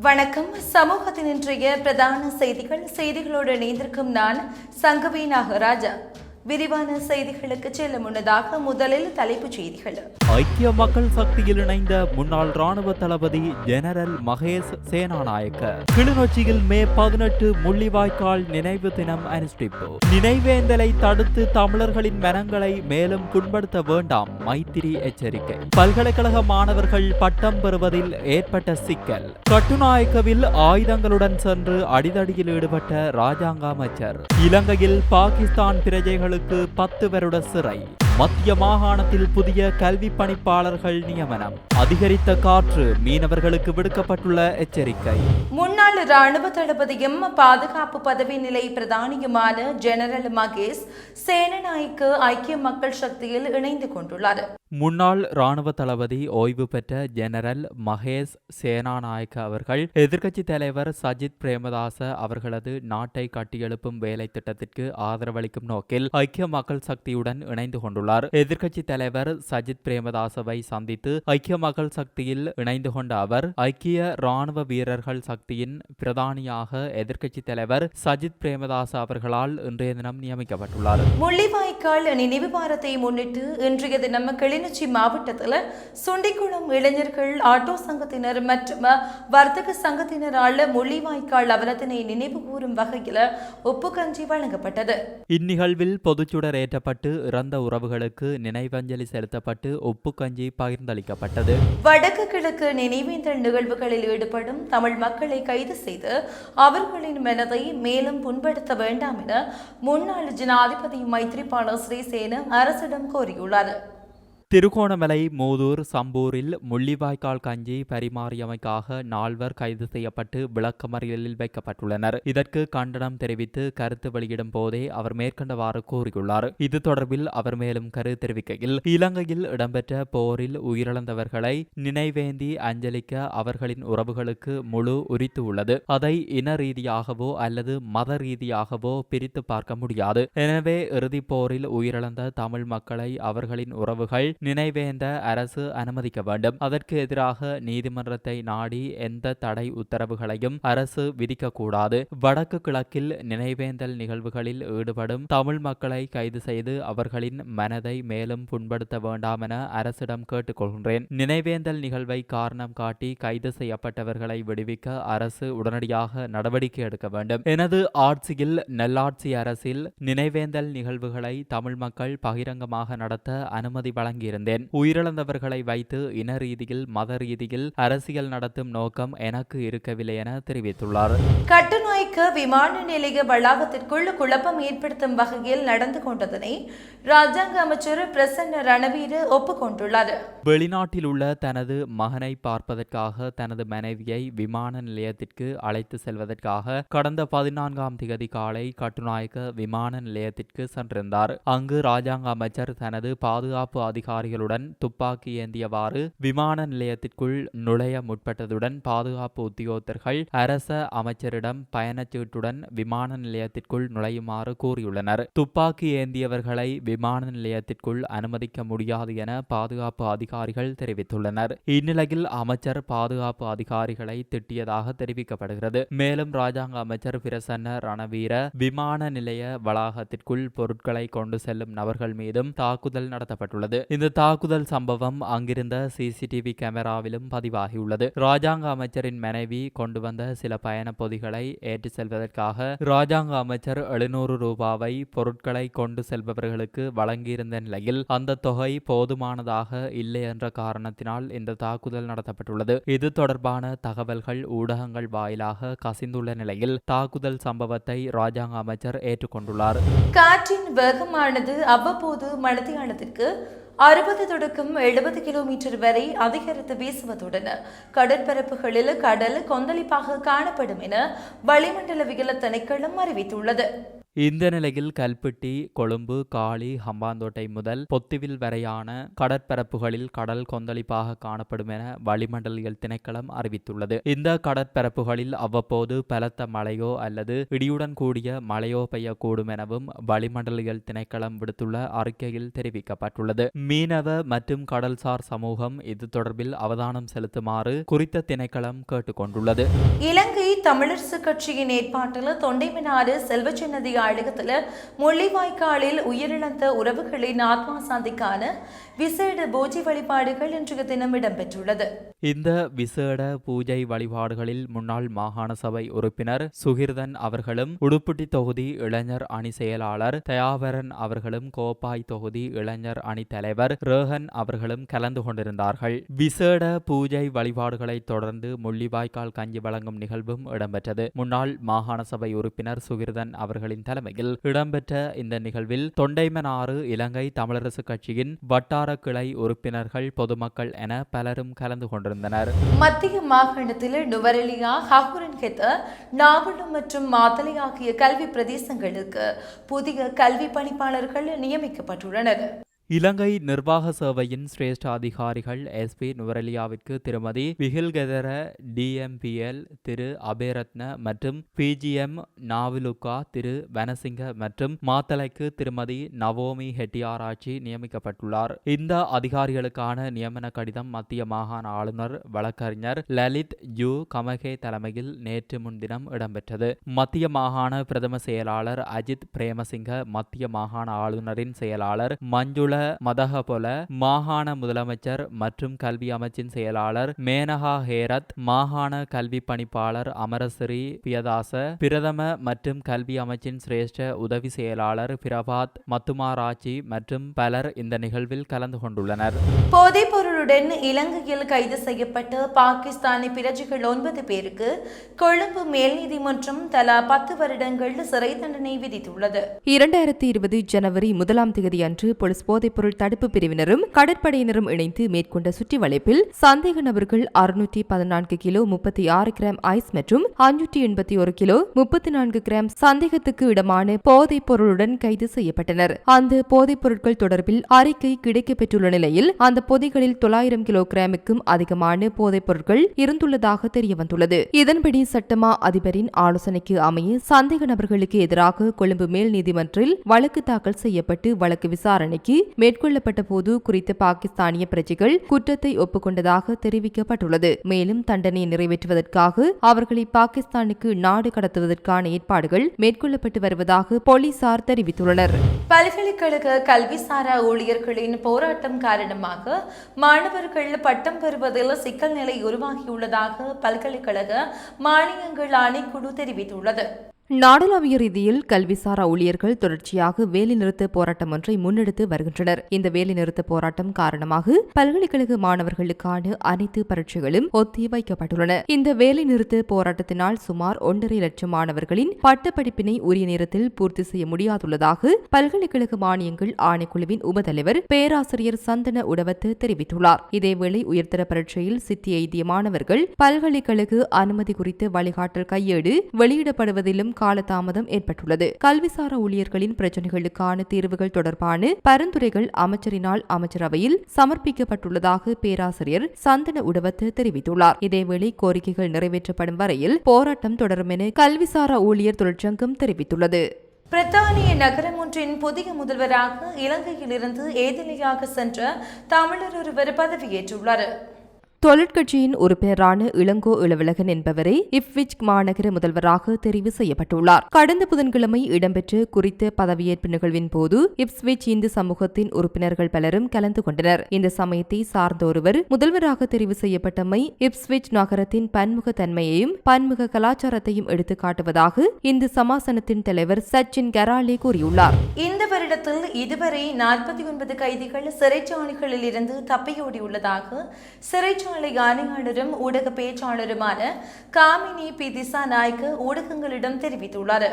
வணக்கம். சமூகத்தின் இன்றைய பிரதான செய்திகள். செய்திகளோடு இணைந்திருக்கும் நான் சங்கவி நாகராஜா. விரிவான செய்திகளுக்கு செல்ல முன்னதாக முதலில் தலைப்புச் செய்திகள். ஐக்கிய மக்கள் சக்தியில் இணைந்த முன்னாள் ராணுவ தளபதி ஜெனரல் மகேஷ் சேனாநாயக்க. கிளிநொச்சியில் மே பதினெட்டு முள்ளிவாய்க்கால் நினைவு தினம் அனுஷ்டிப்பு. நினைவேந்தலை தடுத்து தமிழர்களின் மனங்களை மேலும் புண்படுத்த வேண்டாம் மைத்திரி எச்சரிக்கை. பல்கலைக்கழக மாணவர்கள் பட்டம் பெறுவதில் ஏற்பட்ட சிக்கல். கட்டுநாயக்கவில் ஆயுதங்களுடன் சென்று அடிதடியில் ஈடுபட்ட ராஜாங்க அமைச்சர். இலங்கையில் பாகிஸ்தான் பிரஜைகள் பிரஜைகளுக்கு பத்து வருட சிறை. மத்திய மாகாணத்தில் புதிய கல்வி பணிப்பாளர்கள் நியமனம். அதிகரித்த காற்று மீனவர்களுக்கு விடுக்கப்பட்டுள்ள எச்சரிக்கை. முன்னாள் ராணுவ தளபதியும் பாதுகாப்பு பதவி நிலை பிரதானியுமான ஜெனரல் மகேஷ் சேனநாயக்கு ஐக்கிய மக்கள் சக்தியில் இணைந்து கொண்டுள்ளார். முன்னாள் இராணுவ தளபதி ஓய்வு பெற்ற ஜெனரல் மகேஷ் சேனாநாயக்க அவர்கள் எதிர்க்கட்சி தலைவர் சஜித் பிரேமதாச அவர்களது நாட்டை கட்டியெழுப்பும் வேலை திட்டத்திற்கு ஆதரவளிக்கும் நோக்கில் ஐக்கிய மக்கள் சக்தியுடன் இணைந்து கொண்டுள்ளார். எதிர்க்கட்சி தலைவர் சஜித் பிரேமதாசவை சந்தித்து ஐக்கிய மக்கள் சக்தியில் இணைந்து கொண்ட அவர் ஐக்கிய ராணுவ வீரர்கள் சக்தியின் பிரதானியாக எதிர்க்கட்சி தலைவர் சஜித் பிரேமதாச அவர்களால் இன்றைய தினம் நியமிக்கப்பட்டுள்ளார். முள்ளிவாய்க்கால் நினைவு வாரத்தை முன்னிட்டு இன்றைய தினம் கிளிநொச்சி மாவட்டத்தில் சுண்டிக்குளம் இளைஞர்கள் ஆட்டோ சங்கத்தினர் மற்றும் வர்த்தக சங்கத்தினரால் முள்ளிவாய்க்கால் அவலத்தினை நினைவு கூறும் வகையில் ஒப்புக்கஞ்சி வழங்கப்பட்டது. இந்நிகழ்வில் பொதுச்சுடர் ஏற்றப்பட்டு இறந்த உறவுகளுக்கு நினைவஞ்சலி செலுத்தப்பட்டு ஒப்புக்கஞ்சி பகிர்ந்தளிக்கப்பட்டது. வடக்கு கிழக்கு நினைவேந்தல் நிகழ்வுகளில் ஈடுபடும் தமிழ் மக்களை கைது செய்து அவர்களின் மனதை மேலும் புண்படுத்த வேண்டாம் என முன்னாள் ஜனாதிபதி மைத்ரிபால சிறிசேன அரசிடம் கோரியுள்ளார். திருகோணமலை மூதூர் சம்பூரில் முள்ளிவாய்க்கால் கஞ்சி பரிமாறியமைக்காக நால்வர் கைது செய்யப்பட்டு விளக்கமறியலில் வைக்கப்பட்டுள்ளனர். இதற்கு கண்டனம் தெரிவித்து கருத்து வெளியிடும் போதே அவர் மேற்கண்டவாறு கூறியுள்ளார். இது தொடர்பில் அவர் மேலும் கருத்து தெரிவிக்கையில் இலங்கையில் இடம்பெற்ற போரில் உயிரிழந்தவர்களை நினைவேந்தி அஞ்சலிக்க அவர்களின் உறவுகளுக்கு முழு உரித்து உள்ளது அதை இன ரீதியாகவோ அல்லது மத ரீதியாகவோ பிரித்து பார்க்க முடியாது. எனவே இறுதிப் போரில் உயிரிழந்த தமிழ் மக்களை அவர்களின் உறவுகள் நினைவேந்த அரசு அனுமதிக்க வேண்டும். அதற்கு எதிராக நீதிமன்றத்தை நாடி எந்த தடை உத்தரவுகளையும் அரசு விதிக்கக்கூடாது. வடக்கு கிழக்கில் நினைவேந்தல் நிகழ்வுகளில் ஈடுபடும் தமிழ் மக்களை கைது செய்து அவர்களின் மனதை மேலும் புண்படுத்த வேண்டாம் என அரசிடம் கேட்டுக்கொள்கின்றேன். நினைவேந்தல் நிகழ்வை காரணம் காட்டி கைது செய்யப்பட்டவர்களை விடுவிக்க அரசு உடனடியாக நடவடிக்கை எடுக்க வேண்டும். எனது ஆட்சியில் நல்லாட்சி அரசில் நினைவேந்தல் நிகழ்வுகளை தமிழ் மக்கள் பகிரங்கமாக நடத்த அனுமதி வழங்கியிருந்தேன் உயிரிழந்தவர்களை வைத்து இன ரீதியில் மத ரீதியில் அரசியல் நடத்தும் நோக்கம் எனக்கு இருக்கவில்லை என தெரிவித்துள்ளார். கட்டுநாய்க்கு விமான நிலைய வளாகத்திற்குள் குழப்பம் ஏற்படுத்தும் வகையில் நடந்து கொண்டதனை ராஜாங்க அமைச்சர் பிரசன்ன ரணவீர ஒப்புக்கொண்டுள்ளார். வெளிநாட்டில் உள்ள தனது மகனை பார்ப்பதற்காக தனது மனைவியை விமான நிலையத்திற்கு அழைத்து செல்வதற்காக கடந்த பதினான்காம் திகதி காலை கட்டுநாயக்க விமான நிலையத்திற்கு சென்றிருந்தார். அங்கு ராஜாங்க அமைச்சர் தனது பாதுகாப்பு அதிகாரிகளுடன் துப்பாக்கி ஏந்தியவாறு விமான நிலையத்திற்குள் நுழைய முற்பட்டதுடன் பாதுகாப்பு உத்தியோகத்தர்கள் அரச அமைச்சரிடம் பயணச்சீட்டுடன் விமான நிலையத்திற்குள் நுழையுமாறு கூறியுள்ளனர். துப்பாக்கி ஏந்தியவர்களை விமான நிலையத்திற்குள் அனுமதிக்க முடியாது என பாதுகாப்பு அதிகாரிகள் தெரிவித்துள்ளனர். இந்நிலையில் அமைச்சர் பாதுகாப்பு அதிகாரிகளை திட்டியதாக தெரிவிக்கப்படுகிறது. மேலும் ராஜாங்க அமைச்சர் பிரசன்ன ரணவீர விமான நிலைய வளாகத்திற்குள் பொருட்களை கொண்டு செல்லும் நபர்கள் மீதும் தாக்குதல் நடத்தப்பட்டுள்ளது. இந்த இந்த தாக்குதல் சம்பவம் அங்கிருந்த சிசிடிவி கேமராவிலும் பதிவாகியுள்ளது. ராஜாங்க அமைச்சரின் மனைவி கொண்டு வந்த சில பயண பொதிகளை ஏற்றி செல்வதற்காக ராஜாங்க அமைச்சர் எழுநூறு ரூபாவை பொருட்களை கொண்டு செல்பவர்களுக்கு வழங்கியிருந்த நிலையில் அந்த தொகை போதுமானதாக இல்லை என்ற காரணத்தினால் இந்த தாக்குதல் நடத்தப்பட்டுள்ளது. இது தொடர்பான தகவல்கள் ஊடகங்கள் வாயிலாக கசிந்துள்ள நிலையில் தாக்குதல் சம்பவத்தை ராஜாங்க அமைச்சர் ஏற்றுக்கொண்டுள்ளார். காற்றின் வேகமானது அவ்வப்போது மணித்தியாலத்திற்கு அறுபது தொடக்கம் எழுபது கிலோமீட்டர் வரை அதிகரித்து வீசுவதுடன் கடற்பரப்புகளில் கடல் கொந்தளிப்பாக காணப்படும் என வளிமண்டலவியல் திணைக்களம் அறிவித்துள்ளது. இந்த நிலையில் கல்பெட்டி கொழும்பு காளி ஹம்பாந்தோட்டை முதல் பொத்துவில் வரையான கடற்பரப்புகளில் கடல் கொந்தளிப்பாக காணப்படும் என வளிமண்டலியல் திணைக்களம் அறிவித்துள்ளது. இந்த கடற்பரப்புகளில் அவ்வப்போது பலத்த மழையோ அல்லது இடியுடன் கூடிய மழையோ பெய்யக்கூடும் எனவும் வளிமண்டலியல் திணைக்களம் விடுத்துள்ள அறிக்கையில் தெரிவிக்கப்பட்டுள்ளது. மீனவ மற்றும் கடல்சார் சமூகம் இது தொடர்பில் அவதானம் செலுத்துமாறு குறித்த திணைக்களம் கேட்டுக்கொண்டுள்ளது. இலங்கை தமிழரசு கட்சியின் ஏற்பாட்டில் தொண்டைமனாறு செல்வச்சின்னதி அழகத்தில் முள்ளிவாய்க்காலில் உயிரிழந்த உறவுகளின் ஆத்மா சாந்திக்கான விசேட பூஜை வழிபாடுகள் இன்றைய தினம் இடம்பெற்றுள்ளது. இந்த விசேட பூஜை வழிபாடுகளில் முன்னாள் மாகாண சபை உறுப்பினர் சுகிர்தன் அவர்களும் உடுப்புட்டி தொகுதி இளைஞர் அணி செயலாளர் தயாவரன் அவர்களும் கோப்பாய் தொகுதி இளைஞர் அணி தலைவர் ரோஹன் அவர்களும் கலந்து கொண்டிருந்தார்கள். விசேட பூஜை வழிபாடுகளை தொடர்ந்து முள்ளிவாய்க்கால் கஞ்சி வழங்கும் நிகழ்வும் இடம்பெற்றது. முன்னாள் மாகாண சபை உறுப்பினர் சுகிர்தன் அவர்களின் தலைமையில் இடம்பெற்ற இந்த நிகழ்வில் தொண்டைமனாறு இலங்கை தமிழரசு கட்சியின் வட்டார கிளை உறுப்பினர்கள் பொதுமக்கள் என பலரும் கலந்து கொண்டிருந்தனர் மத்திய மாகாணத்தில் நுவரெலியா ஹகுரன்கெத்த நாவலம் மற்றும் மாத்தலை ஆகிய கல்வி பிரதேசங்களுக்கு புதிய கல்வி பணிப்பாளர்கள் நியமிக்கப்பட்டுள்ளனர். இலங்கை நிர்வாக சேவையின் சிரேஷ்ட அதிகாரிகள் எஸ்பி நுவரெலியாவிற்கு திருமதி விகில்கெதர டிஎம்பிஎல் திரு அபேரத்ன மற்றும் பிஜிஎம் நாவிலுக்கா திரு வனசிங்க மற்றும் மாத்தளைக்கு திருமதி நவோமி ஹெட்டியாராச்சி நியமிக்கப்பட்டுள்ளார். இந்த அதிகாரிகளுக்கான நியமன கடிதம் மத்திய மாகாண ஆளுநர் வழக்கறிஞர் லலித் யு கமகே தலைமையில் நேற்று முன்தினம் இடம்பெற்றது. மத்திய மாகாண பிரதம செயலாளர் அஜித் பிரேமசிங்க மத்திய மாகாண ஆளுநரின் செயலாளர் மஞ்சுள மதகபொல மாகாண முதலமைச்சர் மற்றும் கல்வி அமைச்சின் செயலாளர் மேனகா ஹேரத் மாகாண கல்வி பணிப்பாளர் அமரசிறி பியதாச பிரதம மற்றும் கல்வி அமைச்சின் சிரேஷ்ட உதவி செயலாளர் பிரபாத் மத்துமாராச்சி மற்றும் பலர் இந்த நிகழ்வில் கலந்து கொண்டுள்ளனர். போதைப் பொருளுடன் இலங்கையில் கைது செய்யப்பட்ட பாகிஸ்தானி பிரஜைகள் ஒன்பது பேருக்கு கொழும்பு மேல் நீதிமன்றம் தலா பத்து வருடங்கள் சிறை தண்டனை விதித்துள்ளது. இரண்டாயிரத்தி இருபது ஜனவரி முதலாம் தேதி அன்று போலீஸ் போதைப்பொருள் தடுப்பு பிரிவினரும் கடற்படையினரும் இணைந்து மேற்கொண்ட சுற்றி வளைப்பில் சந்தேக நபர்கள் அறுநூற்றி பதினான்கு கிலோ முப்பத்தி ஆறு கிராம் ஐஸ் மற்றும் அஞ்சூற்றி எண்பத்தி ஒரு கிலோ முப்பத்தி நான்கு கிராம் சந்தேகத்துக்கு இடமான போதைப் பொருளுடன் கைது செய்யப்பட்டனர். அந்த போதைப் பொருட்கள் தொடர்பில் அறிக்கை கிடைக்கப்பெற்றுள்ள நிலையில் அந்த பொதிகளில் தொள்ளாயிரம் கிலோ கிராமுக்கும் அதிகமான போதைப் பொருட்கள் இருந்துள்ளதாக தெரியவந்துள்ளது. இதன்படி சட்டமா அதிபரின் ஆலோசனைக்கு அமைய சந்தேக நபர்களுக்கு எதிராக கொழும்பு மேல் நீதிமன்றில் வழக்கு தாக்கல் செய்யப்பட்டு வழக்கு விசாரணைக்கு மேற்கொள்ளப்பட்ட போது குறித்த பாகிஸ்தானிய பிரஜைகள் குற்றத்தை ஒப்புக்கொண்டதாக தெரிவிக்கப்பட்டுள்ளது. மேலும் தண்டனையை நிறைவேற்றுவதற்காக அவர்களை பாகிஸ்தானுக்கு நாடு கடத்துவதற்கான ஏற்பாடுகள் மேற்கொள்ளப்பட்டு வருவதாக போலீசார் தெரிவித்துள்ளனர். பல்கலைக்கழக கல்விசாரா ஊழியர்களின் போராட்டம் காரணமாக மாணவர்கள் பட்டம் பெறுவதில் சிக்கல் நிலை உருவாகியுள்ளதாக பல்கலைக்கழக மானியங்கள் ஆணைக்குழு தெரிவித்துள்ளது. நாடளாவிய ரீதியில் கல்விசாரா ஊழியர்கள் தொடர்ச்சியாக வேலைநிறுத்த போராட்டம் ஒன்றை முன்னெடுத்து வருகின்றனர். இந்த வேலைநிறுத்த போராட்டம் காரணமாக பல்கலைக்கழக மாணவர்களுக்கான அனைத்து பரீட்சைகளும் ஒத்தி வைக்கப்பட்டுள்ளன இந்த வேலைநிறுத்த போராட்டத்தினால் சுமார் ஒன்றரை லட்சம் மாணவர்களின் பட்டப்படிப்பினை உரிய நேரத்தில் பூர்த்தி செய்ய முடியாதுள்ளதாக பல்கலைக்கழக மானியங்கள் ஆணைக்குழுவின் உபதலைவர் பேராசிரியர் சந்தன உடவத்து தெரிவித்துள்ளார். இதேவேளை உயர்தர பரீட்சையில் சித்தி எய்திய மாணவர்கள் பல்கலைக்கழக அனுமதி குறித்த வழிகாட்டல் கையேடு வெளியிடப்படுவதிலும் காலதாமதம் ஏற்பட்டுள்ளது. கல்விசாரா ஊழியர்களின் பிரச்சினைகளுக்கான தீர்வுகள் தொடர்பான பரிந்துரைகள் அமைச்சரினால் அமைச்சரவையில் சமர்ப்பிக்கப்பட்டுள்ளதாக பேராசிரியர் சந்தன உடவத்து தெரிவித்துள்ளார். இதேவேளை கோரிக்கைகள் நிறைவேற்றப்படும் வரையில் போராட்டம் தொடரும் என கல்விசாரா ஊழியர் தொழிற்சங்கம் தெரிவித்துள்ளது. பிரித்தானிய நகரம் ஒன்றின் புதிய முதல்வராக இலங்கையிலிருந்து ஏதிலியாக சென்ற தமிழர் ஒருவர் பதவியேற்றுள்ளார். தொழிற்கட்சியின் உறுப்பினரான இளங்கோ இளவழகன் என்பவரை இப்விச் மாநகர முதல்வராக தெரிவு செய்யப்பட்டுள்ளார். கடந்த புதன்கிழமை இடம்பெற்ற குறித்த பதவியேற்பு நிகழ்வின் போது இப்ஸ்விச் இந்து சமூகத்தின் உறுப்பினர்கள் பலரும் கலந்து கொண்டனர். இந்த சமயத்தை சார்ந்த ஒருவர் முதல்வராக தெரிவு செய்யப்பட்டமை இப்ஸ்விச் நகரத்தின் பன்முக தன்மையையும் பன்முக கலாச்சாரத்தையும் எடுத்து காட்டுவதாக இந்து சமாசனத்தின் தலைவர் சச்சின் கராலே கூறியுள்ளார். இந்த வருடத்தில் இதுவரை நாற்பத்தி ஒன்பது கைதிகள் சிறைச்சாலைகளில் இருந்து தப்பியோடியுள்ளதாக சிறைச்சாலை ஆணையாளரும் ஊடக பேச்சாளருமான காமினி பி திசா நாய்க்கு ஊடகங்களிடம் தெரிவித்துள்ளார்.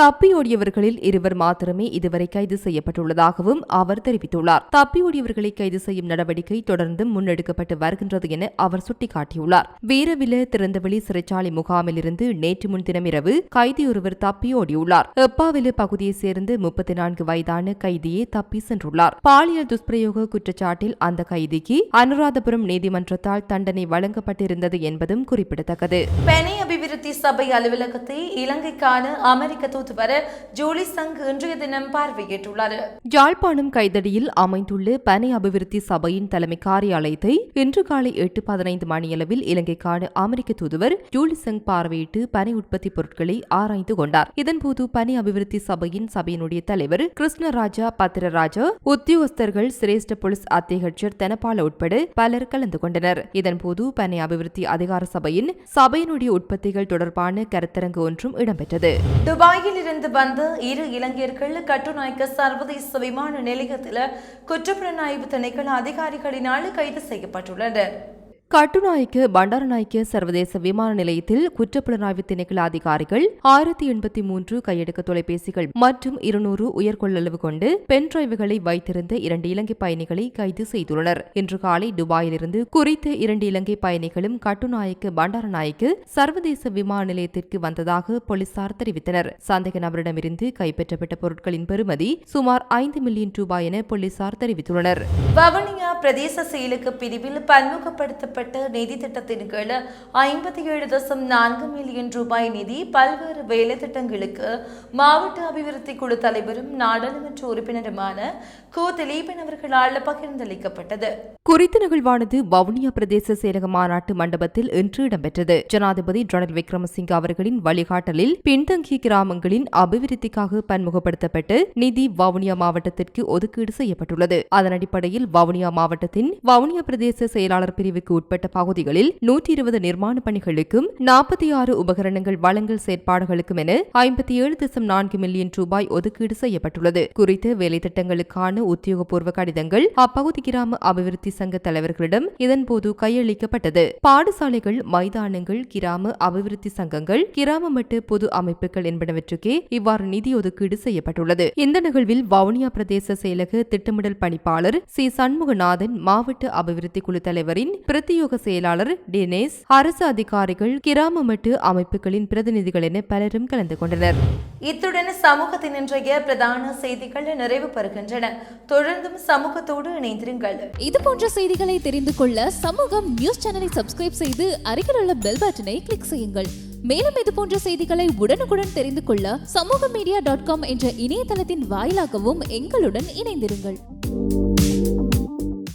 தப்பியோடியவர்களில் இருவர் மாத்திரமே இதுவரை கைது செய்யப்பட்டுள்ளதாகவும் அவர் தெரிவித்துள்ளார். தப்பியோடியவர்களை கைது செய்யும் நடவடிக்கை தொடர்ந்து முன்னெடுக்கப்பட்டு வருகின்றது என அவர் சுட்டிக்காட்டியுள்ளார். வீரவில திறந்தவெளி சிறைச்சாலை முகாமில் இருந்து நேற்று முன்தினம் இரவு கைதியொருவர் தப்பியோடியுள்ளார். எப்பாவில பகுதியைச் சேர்ந்து முப்பத்தி நான்கு வயதான கைதியே தப்பி சென்றுள்ளார். பாலியல் துஷ்பிரயோக குற்றச்சாட்டில் அந்த கைதிக்கு அனுராதபுரம் நீதிமன்றத்தால் தண்டனை வழங்கப்பட்டிருந்தது என்பதும் குறிப்பிடத்தக்கது. பெனை அபிவிருத்தி சபை அலுவலகத்தை இலங்கைக்கான அமெரிக்க தூதுவர் ஜூலி சங் இன்றைய தினம் பார்வையிட்டுள்ளார். யாழ்ப்பாணம் கைதடியில் அமைந்துள்ள பனை அபிவிருத்தி சபையின் தலைமை காரியாலயத்தை இன்று காலை எட்டு பதினைந்து மணியளவில் இலங்கைக்கான அமெரிக்க தூதுவர் ஜூலிசங் பார்வையிட்டு பனை உற்பத்தி பொருட்களை ஆராய்ந்து கொண்டார். இதன்போது பனை அபிவிருத்தி சபையின் சபையினுடைய தலைவர் கிருஷ்ணராஜா பத்திரராஜா உத்தியோகஸ்தர்கள் சிரேஷ்ட போலீஸ் அத்தியட்சர் தனபால உட்பட பலர் கலந்து கொண்டனர். இதன்போது பனை அபிவிருத்தி அதிகார சபையின் சபையினுடைய உற்பத்திகள் தொடர்பான கருத்தரங்கு ஒன்றும் இடம்பெற்றது. துபாயில் இருந்து வந்த இரு இளைஞர்கள் கட்டுநாயக்க சர்வதேச விமான நிலையத்தில் குற்றப்புலனாய்வு திணைக்கள அதிகாரிகளினால் கைது செய்யப்பட்டுள்ளனர். கட்டுநாயக்க பண்டாரநாயக்க சர்வதேச விமான நிலையத்தில் குற்றப்புலனாய்வு திணைக்கள அதிகாரிகள் ஆயிரத்தி எண்பத்தி மூன்று கையெடுக்க தொலைபேசிகள் மற்றும் இருநூறு உயர்கொள்ளளவு கொண்டு பென் டிரைவுகளை வைத்திருந்த இரண்டு இலங்கை பயணிகளை கைது செய்துள்ளனர். இன்று காலை துபாயிலிருந்து குறித்த இரண்டு இலங்கை பயணிகளும் கட்டுநாயக்க பண்டாரநாயக்கு சர்வதேச விமான நிலையத்திற்கு வந்ததாக போலீசார் தெரிவித்தனர். சந்தேக நபரிடமிருந்து கைப்பற்றப்பட்ட பொருட்களின் பெறுமதி சுமார் ஐந்து மில்லியன் ரூபாய் என போலீசார் தெரிவித்துள்ளனர். வவுனியா பிரதேச செயலுக்கு பிரிவில் பன்முகப்படுத்தப்பட்ட நிதி திட்டத்தின் கீழ் ஐம்பத்தி ஏழு தசம் நான்கு மில்லியன் ரூபாய் நிதி பல்வேறு வேலை திட்டங்களுக்கு மாவட்ட அபிவிருத்தி குழு தலைவரும் நாடாளுமன்ற உறுப்பினருமான கோ. திலீபன் அவர்களால் பகிர்ந்தளிக்கப்பட்டது. குறித்த நிகழ்வானது வவுனியா பிரதேச செயலக மாநாட்டு மண்டபத்தில் இன்று இடம்பெற்றது. ஜனாதிபதி ரணில் விக்ரமசிங்க அவர்களின் வழிகாட்டலில் பின்தங்கிய கிராமங்களின் அபிவிருத்திக்காக பன்முகப்படுத்தப்பட்டு நிதி வவுனியா மாவட்டத்திற்கு ஒதுக்கீடு செய்யப்பட்டுள்ளது. அதன் அடிப்படையில் வவுனியா மாவட்டத்தின் வவுனியா பிரதேச செயலாளர் பிரிவுக்கு உட்பட்ட பகுதிகளில் நூற்றி இருபது நிர்மாண பணிகளுக்கும் நாற்பத்தி ஆறு உபகரணங்கள் வழங்கல் செயற்பாடுகளுக்கும் என ஐம்பத்தி ஏழு தசம் நான்கு மில்லியன் ரூபாய் ஒதுக்கீடு செய்யப்பட்டுள்ளது. குறித்த வேலை திட்டங்களுக்கான உத்தியோகபூர்வ கடிதங்கள் அப்பகுதி கிராம அபிவிருத்தி சங்க தலைவர்களிடம் இதன்போது கையளிக்கப்பட்டது. பாடசாலைகள் மைதானங்கள் கிராம அபிவிருத்தி சங்கங்கள் கிராம மட்டு பொது அமைப்புகள் என்பனவற்றுக்கே இவ்வாறு நிதி ஒதுக்கீடு செய்யப்பட்டுள்ளது. இந்த நிகழ்வில் வவுனியா பிரதேச செயலக திட்டமிடல் பணிப்பாளர் சி சண்முகநாதன் மாவட்ட அபிவிருத்தி குழு தலைவரின் பிரதி பிரத்தியோக செயலாளர் டினேஸ் அரசு அதிகாரிகள் கிராம மட்டு அமைப்புகளின் பிரதிநிதிகள் என பலரும் கலந்து கொண்டனர். இத்துடன் சமூகத்தின் இன்றைய பிரதான செய்திகள் நிறைவு பெறுகின்றன. தொடர்ந்தும் சமூகத்தோடு இணைந்திருங்கள். இது போன்ற செய்திகளை தெரிந்து கொள்ள சமூகம் நியூஸ் சேனலை சப்ஸ்கிரைப் செய்து அருகில் உள்ள பெல் பட்டனை கிளிக் செய்யுங்கள். மேலும் இது போன்ற செய்திகளை உடனுக்குடன் தெரிந்து கொள்ள சமூக மீடியா டாட் காம் என்ற இணையதளத்தின் வாயிலாகவும் எங்களுடன் இணைந்திருங்கள்.